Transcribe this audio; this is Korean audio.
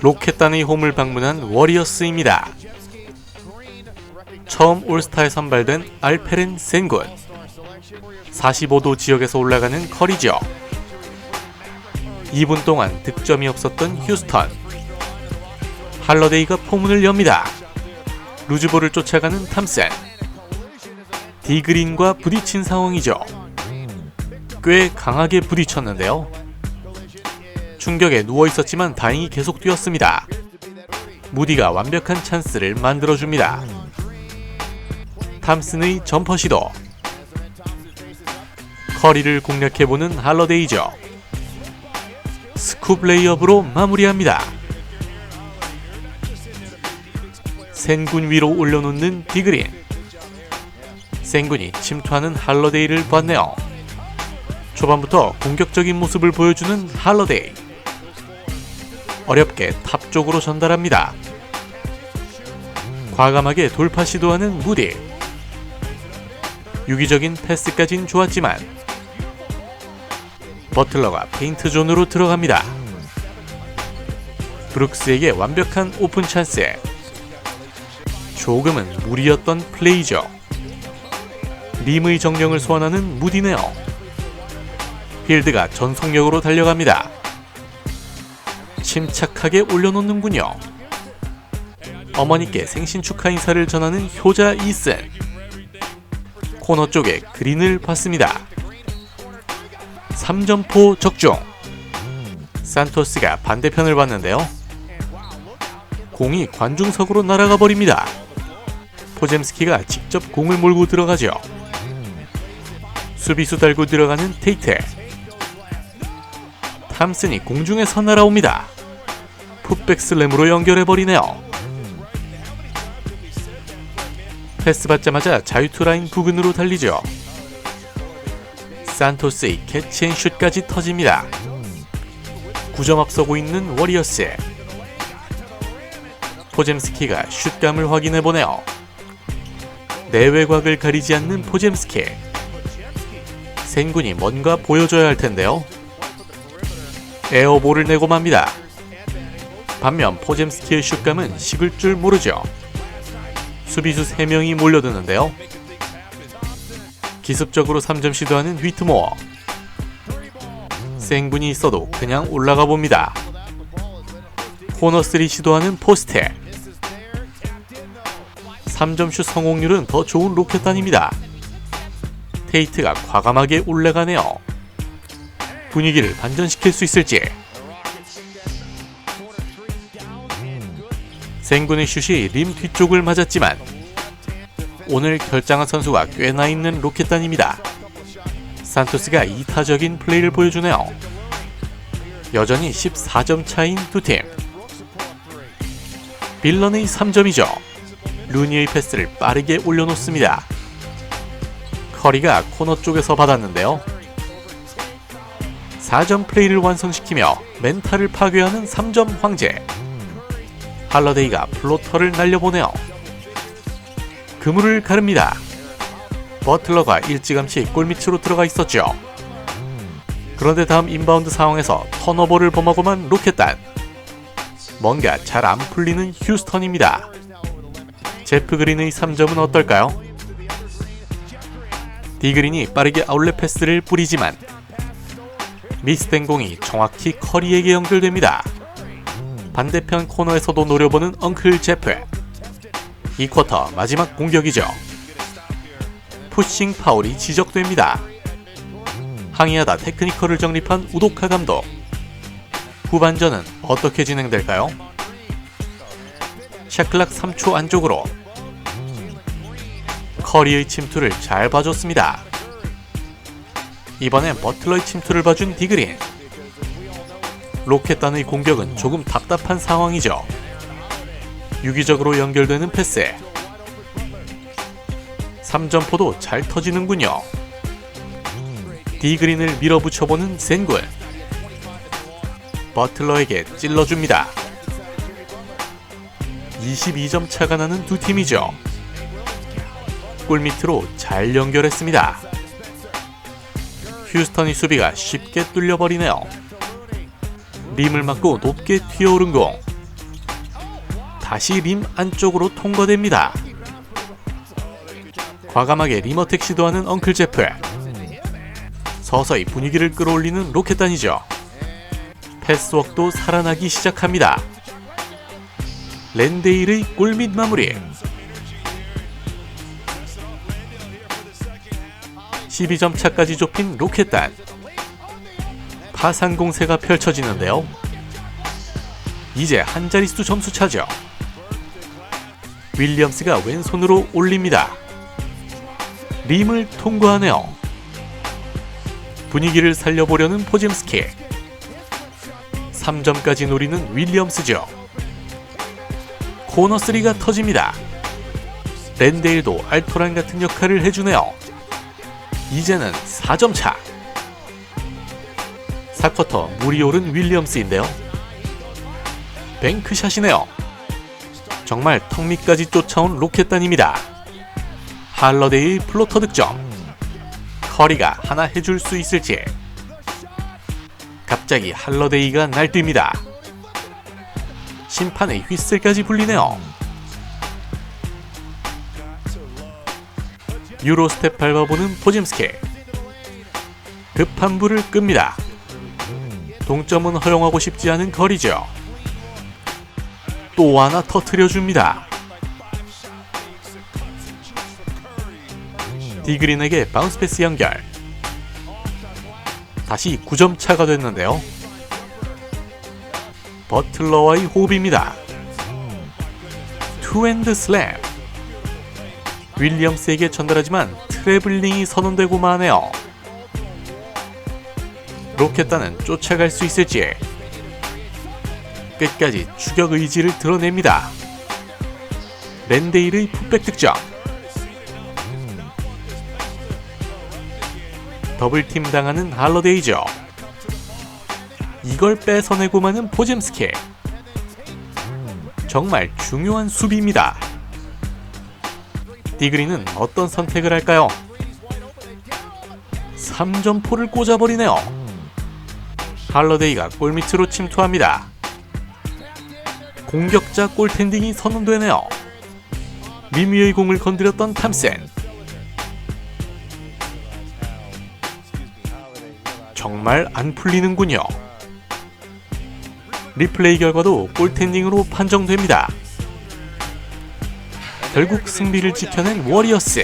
로켓단의 홈을 방문한 워리어스입니다. 처음 올스타에 선발된 알페렌 센군 45도 지역에서 올라가는 커리죠. 2분 동안 득점이 없었던 휴스턴 할러데이가 포문을 엽니다. 루즈볼을 쫓아가는 탐센 디그린과 부딪힌 상황이죠. 꽤 강하게 부딪혔는데요. 충격에 누워 있었지만 다행히 계속 뛰었습니다. 무디가 완벽한 찬스를 만들어줍니다. 탐슨의 점퍼 시도. 커리를 공략해보는 할러데이죠. 스쿱 레이업으로 마무리합니다. 센군 위로 올려놓는 디그린. 센군이 침투하는 할러데이를 봤네요. 초반부터 공격적인 모습을 보여주는 할러데이. 어렵게 탑 쪽으로 전달합니다. 과감하게 돌파 시도하는 무디. 유기적인 패스까진 좋았지만 버틀러가 페인트 존으로 들어갑니다. 브룩스에게 완벽한 오픈 찬스에 조금은 무리였던 플레이죠. 림의 정령을 소환하는 무디네요. 필드가 전속력으로 달려갑니다. 침착하게 올려놓는군요. 어머니께 생신 축하 인사를 전하는 효자 이슨. 코너 쪽에 그린을 봤습니다. 3점포 적중. 산토스가 반대편을 봤는데요. 공이 관중석으로 날아가 버립니다. 포젬스키가 직접 공을 몰고 들어가죠. 수비수 달고 들어가는 테이트. 탐슨이 공중에서 날아옵니다. 풋백 슬램으로 연결해버리네요. 패스 받자마자 자유투 라인 부근으로 달리죠. 산토스의 캐치앤슛까지 터집니다. 9점 앞서고 있는 워리어스. 포젬스키가 슛감을 확인해보네요. 내외곽을 가리지 않는 포젬스키. 생군이 뭔가 보여줘야 할 텐데요. 에어볼을 내고 맙니다. 반면 포젬스키의 슛감은 식을 줄 모르죠. 수비수 3명이 몰려드는데요. 기습적으로 3점 시도하는 휘트모어. 생분이 있어도 그냥 올라가 봅니다. 코너 3 시도하는 포스트. 3점 슛 성공률은 더 좋은 로켓단입니다. 테이트가 과감하게 올라가네요. 분위기를 반전시킬 수 있을지. 생군의 슛이 림 뒤쪽을 맞았지만 오늘 결장한 선수가 꽤나 있는 로켓단입니다. 산토스가 이타적인 플레이를 보여주네요. 여전히 14점 차인 두 팀. 빌런의 3점이죠. 루니의 패스를 빠르게 올려놓습니다. 커리가 코너 쪽에서 받았는데요. 4점 플레이를 완성시키며 멘탈을 파괴하는 3점 황제. 할러데이가 플로터를 날려보내요. 그물을 가릅니다. 버틀러가 일찌감치 골밑으로 들어가 있었죠. 그런데 다음 인바운드 상황에서 턴오버를 범하고만 로켓단. 뭔가 잘 안 풀리는 휴스턴입니다. 제프 그린의 3점은 어떨까요? 디그린이 빠르게 아울렛 패스를 뿌리지만 미스된 공이 정확히 커리에게 연결됩니다. 반대편 코너에서도 노려보는 엉클 제프. 이 쿼터 마지막 공격이죠. 푸싱 파울이 지적됩니다. 항의하다 테크니컬을 정립한 우도카 감독. 후반전은 어떻게 진행될까요? 샤클락 3초 안쪽으로 커리의 침투를 잘 봐줬습니다. 이번엔 버틀러의 침투를 봐준 디그린. 로켓단의 공격은 조금 답답한 상황이죠. 유기적으로 연결되는 패스. 3점포도 잘 터지는군요. 디그린을 밀어붙여보는 센군. 버틀러에게 찔러줍니다. 22점 차가 나는 두 팀이죠. 골밑으로 잘 연결했습니다. 휴스턴의 수비가 쉽게 뚫려버리네요. 림을 맞고 높게 튀어오른 공. 다시 림 안쪽으로 통과됩니다. 과감하게 리머텍 시도하는 엉클 제프. 서서히 분위기를 끌어올리는 로켓단이죠. 패스워크도 살아나기 시작합니다. 랜데일의 골밑 마무리. 12점 차까지 좁힌 로켓단. 파상 공세가 펼쳐지는데요. 이제 한 자릿수 점수 차죠. 윌리엄스가 왼손으로 올립니다. 림을 통과하네요. 분위기를 살려보려는 포짐스키. 3점까지 노리는 윌리엄스죠. 코너 3가 터집니다. 랜데일도 알토란 같은 역할을 해주네요. 이제는 4점 차. 4쿼터 물이 오른 윌리엄스인데요. 뱅크샷이네요. 정말 턱 밑까지 쫓아온 로켓단입니다. 할러데이 플로터 득점. 커리가 하나 해줄 수 있을지. 갑자기 할러데이가 날뜁니다. 심판의 휘슬까지 불리네요. 유로스텝 밟아보는 포짐스키. 급한 불을 끕니다. 동점은 허용하고 싶지 않은 거리죠. 또 하나 터트려줍니다. 디그린에게 바운스 패스 연결. 다시 9점 차가 됐는데요. 버틀러와의 호흡입니다. 투핸드 슬램. 윌리엄스에게 전달하지만 트래블링이 선언되고 마네요. 로켓단은 쫓아갈 수 있을지 끝까지 추격 의지를 드러냅니다. 랜데일의 풋백 득점. 더블팀 당하는 할러데이죠. 이걸 뺏어내고 마는 포잼스키. 정말 중요한 수비입니다. 디그리는 어떤 선택을 할까요? 3점포를 꽂아버리네요. 할러데이가 골밑으로 침투합니다. 공격자 골텐딩이 선언되네요. 미미의 공을 건드렸던 탐센. 정말 안 풀리는군요. 리플레이 결과도 골텐딩으로 판정됩니다. 결국 승리를 지켜낸 워리어스.